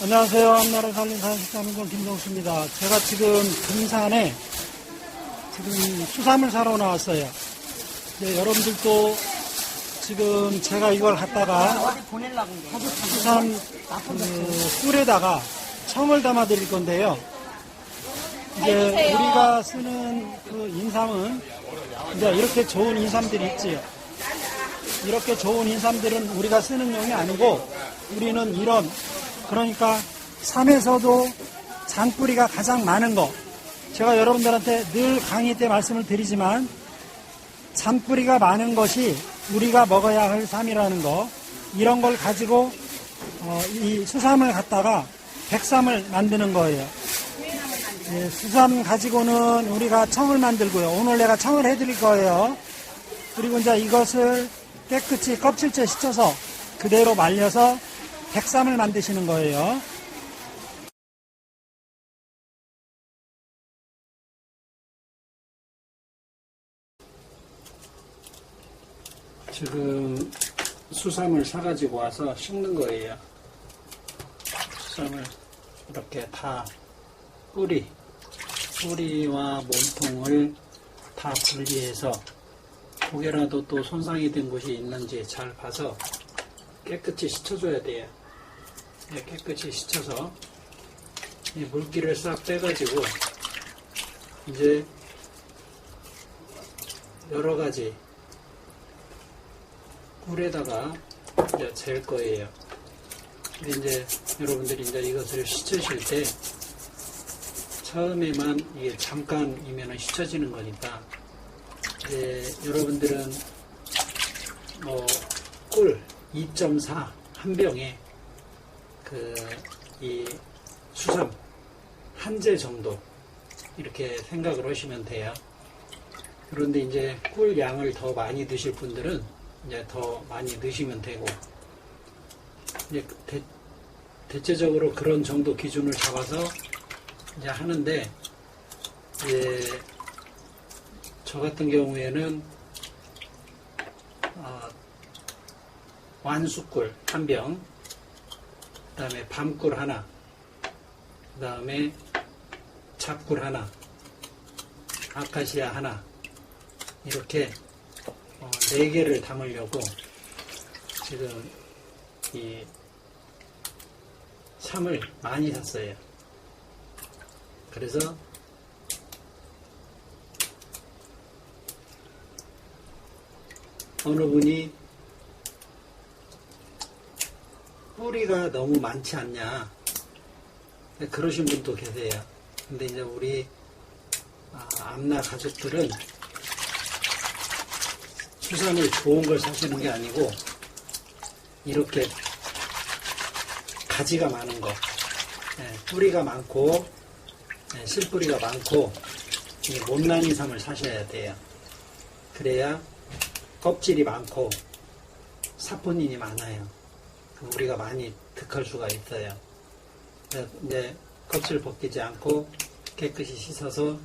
안녕하세요. 한나라 살린 사식자민권 김정수입니다. 제가 지금 금산에 지금 수삼을 사러 나왔어요. 네, 여러분들도 지금 제가 이걸 갖다가. 수삼 그 꿀에다가 청을 담아 드릴 건데요. 이제 우리가 쓰는 그 인삼은 이제 이렇게 좋은 인삼들이 있지요. 이렇게 좋은 인삼들은 우리가 쓰는 용이 아니고 우리는 이런 그러니까 삼에서도 장뿌리가 가장 많은 거 제가 여러분들한테 늘 강의 때 말씀을 드리지만 잔뿌리가 많은 것이 우리가 먹어야 할 삼이라는 거 이런 걸 가지고 어, 이 수삼을 갖다가 백삼을 만드는 거예요. 예, 수삼 가지고는 우리가 청을 만들고요. 오늘 내가 청을 해드릴 거예요. 그리고 이제 이것을 깨끗이 껍질째 씻어서 그대로 말려서 백삼을 만드시는 거예요. 지금 수삼을 사가지고 와서 씻는 거예요. 수삼을 이렇게 다 뿌리, 뿌리와 몸통을 다 분리해서 혹여라도 또 손상이 된 곳이 있는지 잘 봐서 깨끗이 씻어줘야 돼요. 네, 깨끗이 씻어서 이 물기를 싹 빼가지고 이제 여러 가지 꿀에다가 이제 잴 거예요. 이제 여러분들이 이제 이것을 씻으실 때 처음에만 이게 잠깐이면 씻어지는 거니까 이제 여러분들은 뭐 꿀 2.4 한 병에 그 이 수삼 한재 정도 이렇게 생각을 하시면 돼요. 그런데 이제 꿀 양을 더 많이 드실 분들은 이제 더 많이 넣으시면 되고 이제 대, 대체적으로 그런 정도 기준을 잡아서 이제 하는데 이제 저 같은 경우에는 어, 완수꿀 한 병, 그 다음에 밤꿀 하나, 그 다음에 잡꿀 하나, 아카시아 하나 이렇게 어, 네 개를 담으려고 지금 이 참을 많이 샀어요. 그래서 어느 분이 뿌리가 너무 많지 않냐 그러신 분도 계세요. 근데 이제 우리 아, 암나 가족들은 수산을 좋은 걸 사시는 게 아니고 이렇게 가지가 많은 거, 예, 뿌리가 많고 예, 실뿌리가 많고 이 못난이 삼을 사셔야 돼요. 그래야 껍질이 많고 사포닌이 많아요. 우리가 많이 득할 수가 있어요. 이제 껍질 벗기지 않고 깨끗이 씻어서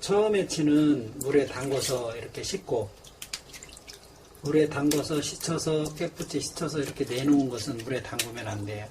처음에 치는 물에 담궈서 이렇게 씻고 물에 담궈서 씻어서 깨끗이 씻어서 이렇게 내놓은 것은 물에 담그면 안 돼요.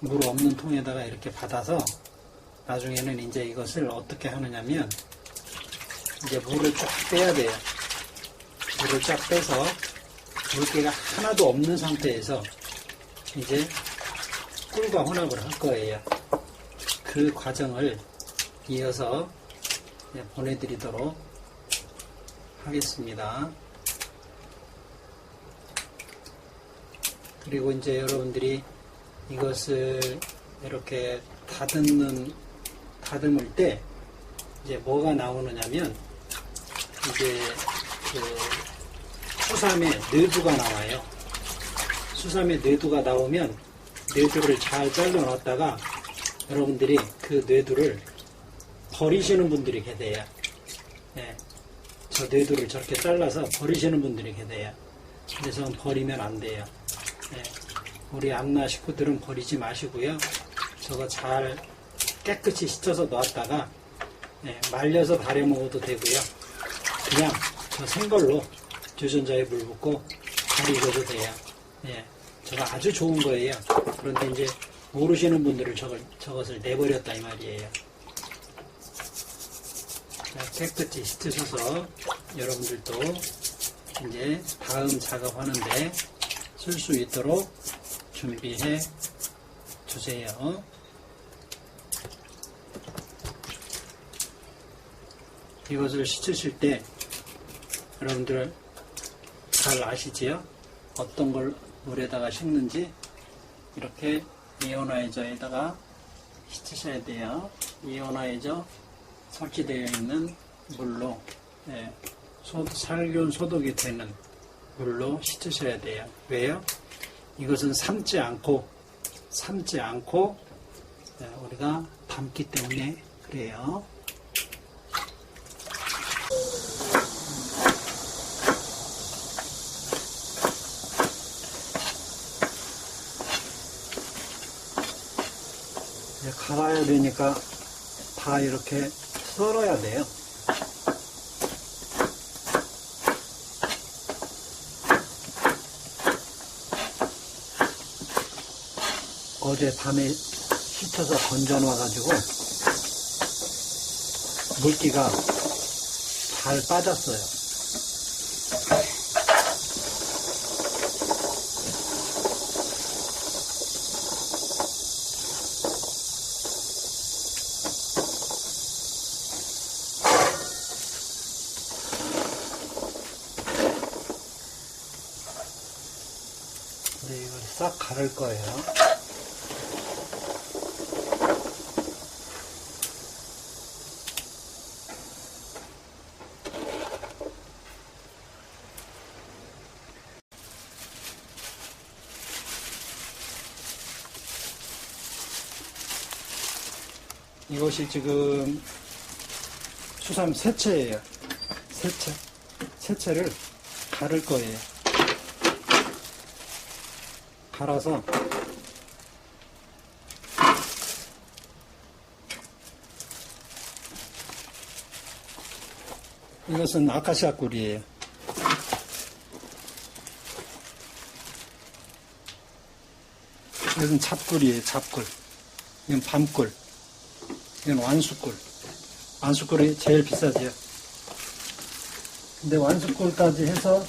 물 없는 통에다가 이렇게 받아서 나중에는 이제 이것을 어떻게 하느냐면 이제 물을 쫙 빼야 돼요. 물을 쫙 빼서 물기가 하나도 없는 상태에서 이제 꿀과 혼합을 할 거예요. 그 과정을 이어서 네, 보내드리도록 하겠습니다. 그리고 이제 여러분들이 이것을 이렇게 다듬는, 다듬을 때 이제 뭐가 나오느냐면 이제 그 수삼에 내두가 나와요. 수삼에 내두가 나오면 뇌두를 잘 잘라 놨다가 여러분들이 그 뇌두를 버리시는 분들이 계세요. 예, 저 뇌두를 저렇게 잘라서 버리시는 분들이 계세요. 그래서 버리면 안 돼요. 예, 우리 암나 식구들은 버리지 마시고요. 저거 잘 깨끗이 씻어서 놨다가 예, 말려서 다려 먹어도 되고요. 그냥 저 생걸로 주전자에 물 붓고 잘 익어도 돼요. 예, 저거 아주 좋은 거예요. 그런데 이제 모르시는 분들은 저걸, 저것을 내버렸다 이 말이에요. 자, 깨끗이 씻으셔서 여러분들도 이제 다음 작업하는데 쓸 수 있도록 준비해 주세요. 이것을 씻으실 때 여러분들 잘 아시지요? 어떤 걸 물에다가 씻는지 이렇게 이온화이저에다가 씻으셔야 돼요. 이온화이저 설치되어 있는 물로 예, 소- 살균 소독이 되는 물로 씻으셔야 돼요. 왜요? 이것은 삶지 않고 삶지 않고 예, 우리가 담기 때문에 그래요. 되니까 다 이렇게 썰어야 돼요. 어제 밤에 씻어서 건져놔가지고 물기가 잘 빠졌어요. 근데 가를 거예요. 이것이 지금 수삼 세채예요. 세채. 세채를 가를 거예요. 갈아서 이것은 아카시아 꿀이에요. 이것은 잡꿀이에요, 잡꿀. 이건 밤꿀. 이건 완수꿀. 완수꿀이 제일 비싸지요. 근데 완수꿀까지 해서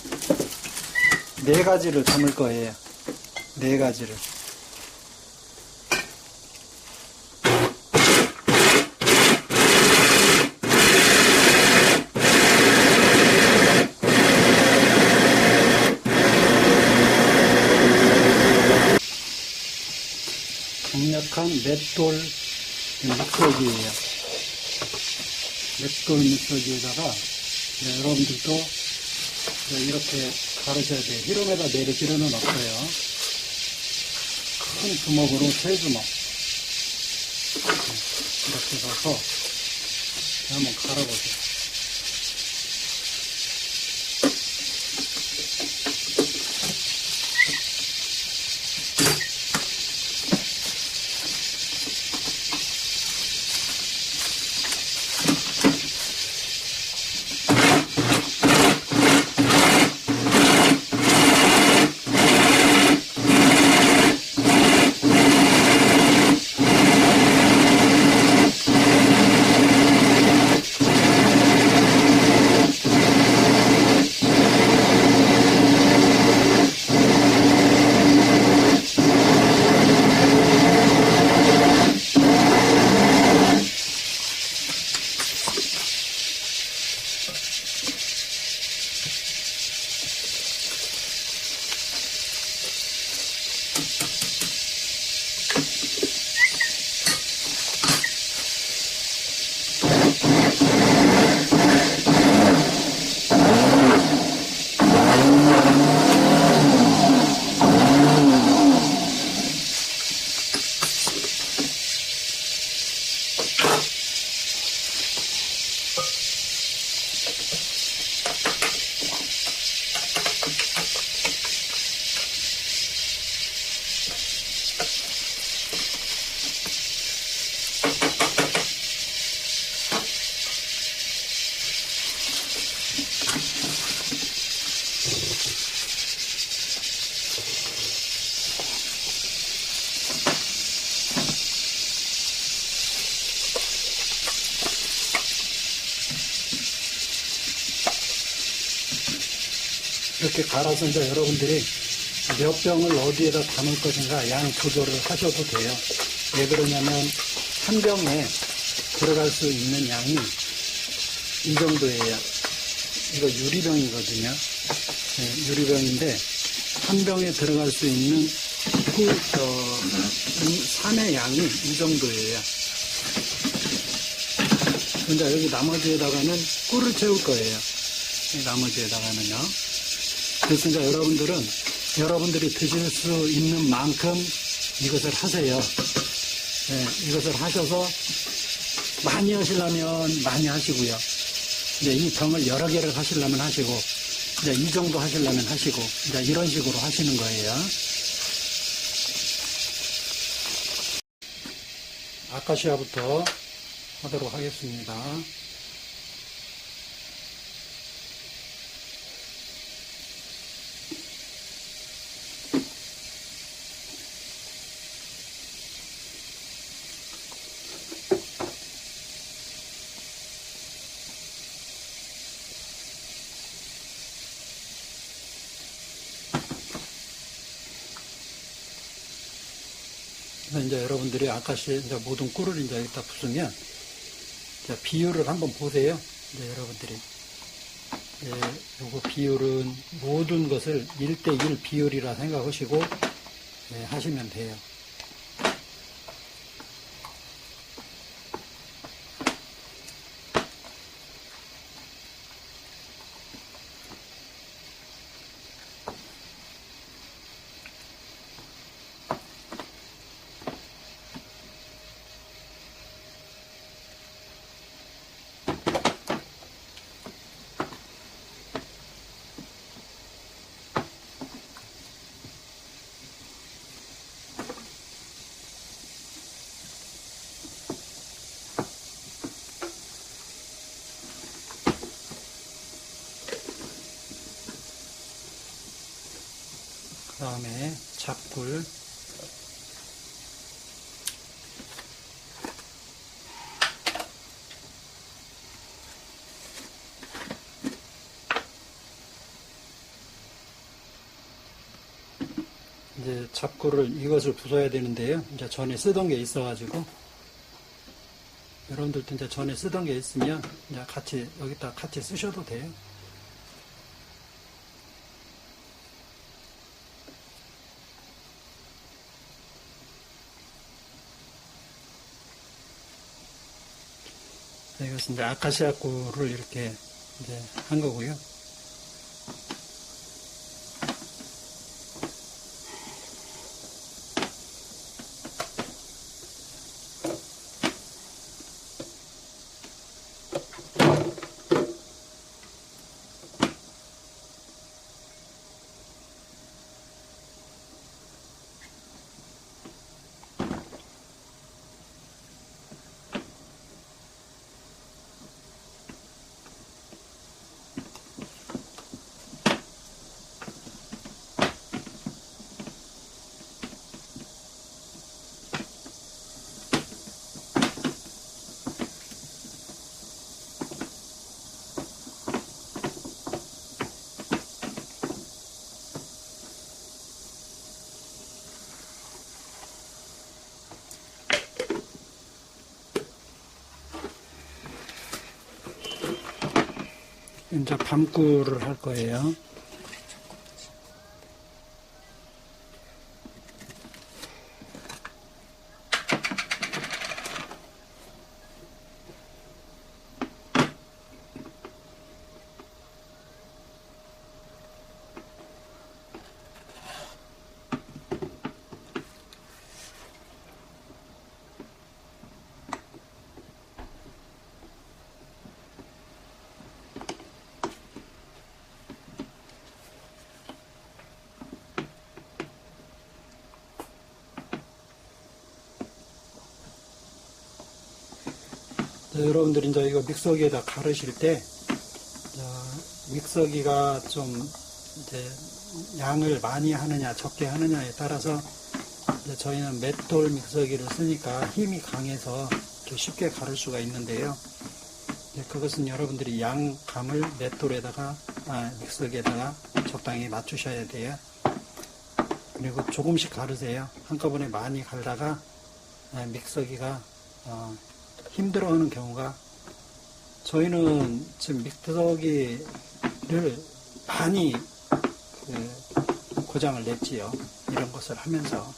네 가지를 담을 거예요. 네 가지를. 강력한 맷돌 믹서기예요. 맷돌 믹서기에다가 네, 여러분들도 이렇게 가르셔야 돼요. 내릴 필요는 없어요. 큰 주먹으로 세 주먹 이렇게 넣어서 한번 갈아보세요. 갈아서 이제 여러분들이 몇 병을 어디에다 담을 것인가 양 조절을 하셔도 돼요. 왜 그러냐면 한 병에 들어갈 수 있는 양이 이 정도예요. 이거 유리병이거든요. 네, 유리병인데 한 병에 들어갈 수 있는 그, 저, 이 산의 양이 이 정도예요. 근데 여기 나머지에다가는 꿀을 채울 거예요. 이 나머지에다가는요. 그래서 이제 여러분들은 여러분들이 드실 수 있는 만큼 이것을 하세요. 네, 이것을 하셔서 많이 하시려면 많이 하시고요. 이제 이 병을 여러 개를 하시려면 하시고, 이제 이 정도 하시려면 하시고, 이제 이런 식으로 하시는 거예요. 아카시아부터 하도록 하겠습니다. 여러분들이 아카시 이제 모든 꿀을 이제 여기다 부수면 자, 비율을 한번 보세요. 이제 여러분들이 예, 요거 비율은 모든 것을 1대1 비율이라 생각하시고 예, 하시면 돼요. 그 다음에 잡꿀 이제 잡꿀을 이것을 부숴야 되는데요. 이제 전에 쓰던 게 있어가지고 여러분들도 이제 전에 쓰던 게 있으면 이제 같이 여기다 같이 쓰셔도 돼요. 이제 아카시아 꿀을 이렇게 이제 한 거고요. 이제 밤꿀을 할 거예요. 여러분들이 이제 이거 믹서기에다 가르실 때, 자, 믹서기가 좀 이제 양을 많이 하느냐 적게 하느냐에 따라서 저희는 맷돌 믹서기를 쓰니까 힘이 강해서 쉽게 가를 수가 있는데요. 네, 그것은 여러분들이 양감을 맷돌에다가 아, 믹서기에다가 적당히 맞추셔야 돼요. 그리고 조금씩 가르세요. 한꺼번에 많이 갈다가 아, 믹서기가 어, 힘들어하는 경우가 저희는 지금 믹서기를 많이 그 고장을 냈지요. 이런 것을 하면서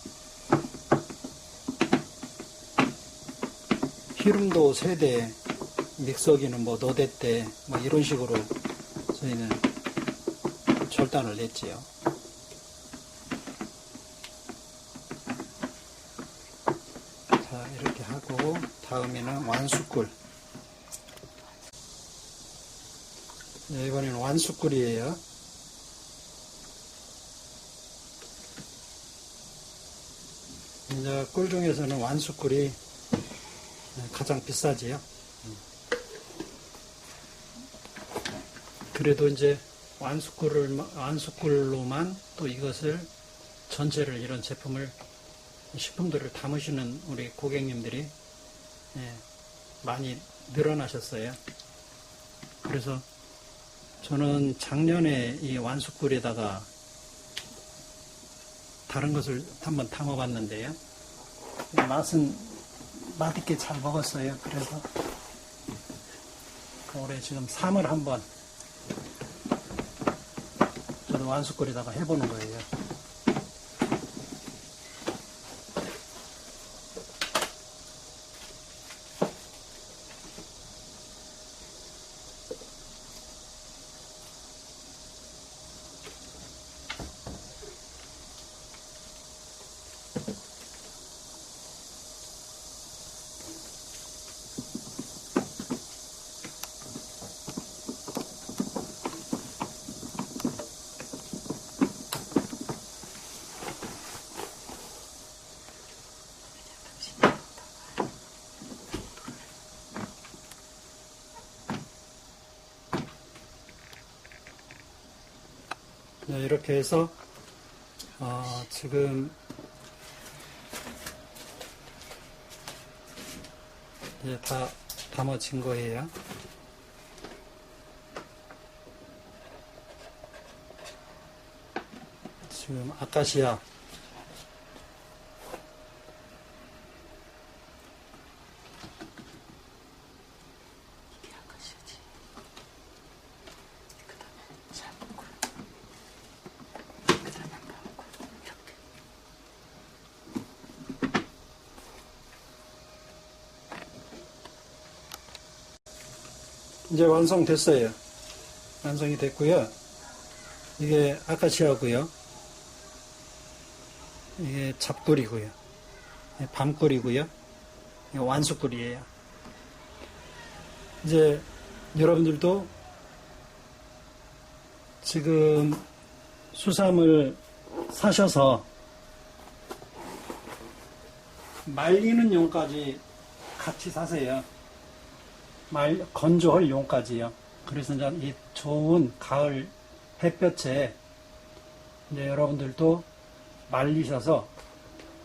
기름도 세대 믹서기는 뭐 노대 때뭐 이런 식으로 저희는 절단을 냈지요. 자 이렇게 하고 다음에는 완수꿀. 네, 이번에는 완수꿀이에요. 이제 꿀 중에서는 완수꿀이 가장 비싸지요. 그래도 이제 완수꿀을 완수꿀로만 또 이것을 전체를 이런 제품을 식품들을 담으시는 우리 고객님들이 예, 많이 늘어나셨어요. 그래서 저는 작년에 이 완수꿀에다가 다른 것을 한번 담아봤는데요. 맛은 맛있게 잘 먹었어요. 그래서 그 올해 지금 3을 한번 저도 완수꿀에다가 해보는 거예요. 네, 이렇게 해서 어, 지금 이제 다 담아진 거예요. 지금 아카시아 이게 아까시지. 그 다음에 삶고, 그 다음에 먹고, 이렇게. 이제 완성됐어요. 완성이 됐고요. 이게 아카시아고요. 이게 잡꿀이고요. 밤꿀이고요. 이게 완수꿀이에요. 이제 여러분들도 지금 수삼을 사셔서 말리는 용까지 같이 사세요. 말 건조할 용까지요. 그래서 이제 이 좋은 가을 햇볕에 이제 여러분들도 말리셔서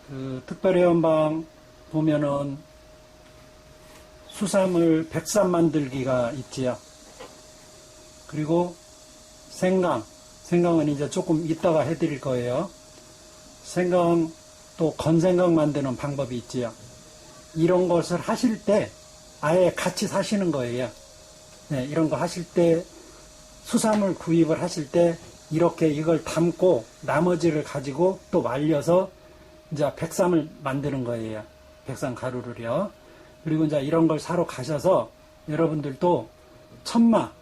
그 특별회원방 보면은 수삼을 백삼 만들기가 있지요. 그리고 생강, 생강은 이제 조금 이따가 해드릴 거예요. 생강 또 건생강 만드는 방법이 있지요. 이런 것을 하실 때 아예 같이 사시는 거예요. 네, 이런 거 하실 때 수삼을 구입을 하실 때 이렇게 이걸 담고 나머지를 가지고 또 말려서 이제 백삼을 만드는 거예요. 백삼 가루를요. 그리고 이제 이런 걸 사러 가셔서 여러분들도 천마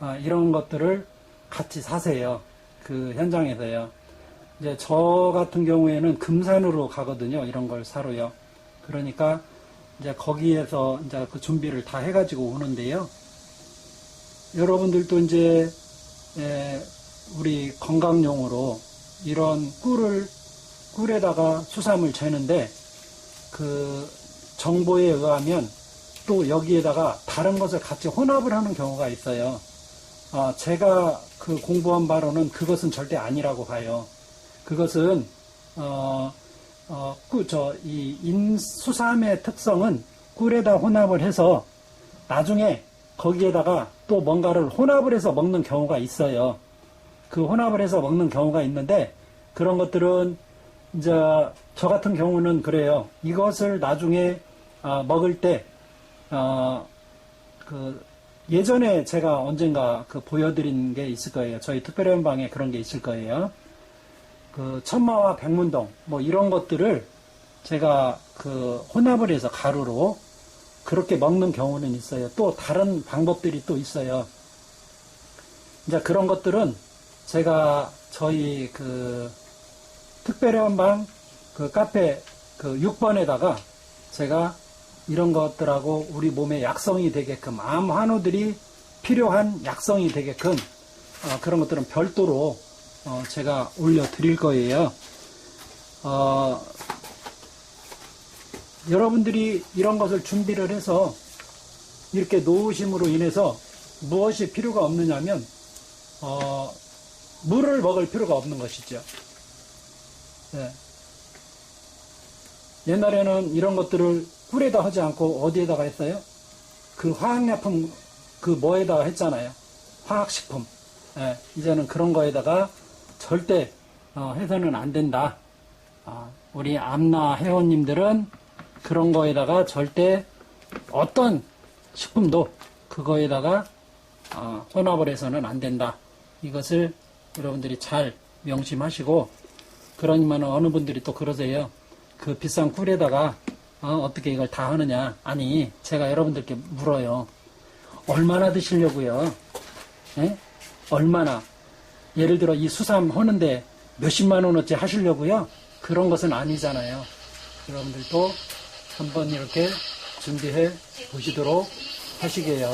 아, 이런 것들을 같이 사세요. 그 현장에서요. 이제 저 같은 경우에는 금산으로 가거든요. 이런 걸 사러요. 그러니까 이제 거기에서 이제 그 준비를 다 해가지고 오는데요. 여러분들도 이제 에, 우리 건강용으로 이런 꿀을 꿀에다가 수삼을 재는데 그 정보에 의하면 또 여기에다가 다른 것을 같이 혼합을 하는 경우가 있어요. 아, 제가 그 공부한 바로는 그것은 절대 아니라고 봐요. 그것은 어, 어, 꿀, 저, 이 인수삼의 특성은 꿀에다 혼합을 해서 나중에 거기에다가 또 뭔가를 혼합을 해서 먹는 경우가 있어요. 그 혼합을 해서 먹는 경우가 있는데 그런 것들은 이제 저 같은 경우는 그래요. 이것을 나중에 아, 먹을 때 어, 그 예전에 제가 언젠가 그 보여드린 게 있을 거예요. 저희 특별회원방에 그런 게 있을 거예요. 그 천마와 백문동 뭐 이런 것들을 제가 그 혼합을 해서 가루로 그렇게 먹는 경우는 있어요. 또 다른 방법들이 또 있어요. 이제 그런 것들은 제가 저희 그 특별회원방 그 카페 그 6번에다가 제가 이런 것들하고 우리 몸에 약성이 되게끔 암 환우들이 필요한 약성이 되게끔 어, 그런 것들은 별도로 어, 제가 올려 드릴 거예요. 어, 여러분들이 이런 것을 준비를 해서 이렇게 놓으심으로 인해서 무엇이 필요가 없느냐면 어, 물을 먹을 필요가 없는 것이죠. 네. 옛날에는 이런 것들을 꿀에다 하지 않고 어디에다가 했어요? 그 화학약품 그 뭐에다가 했잖아요. 화학식품. 예, 이제는 그런 거에다가 절대 어, 해서는 안 된다. 아, 우리 암나 회원님들은 그런 거에다가 절대 어떤 식품도 그거에다가 어, 혼합을 해서는 안 된다. 이것을 여러분들이 잘 명심하시고 그러니만 어느 분들이 또 그러세요. 그 비싼 꿀에다가 어, 떻게 이걸 다 하느냐? 아니 제가 여러분들께 물어요. 얼마나 드시려고요? 예? 얼마나? 예를 들어 이 수삼 하는데 몇십만 원어치 하시려고요? 그런 것은 아니잖아요. 여러분들도 한번 이렇게 준비해 보시도록 하시게요.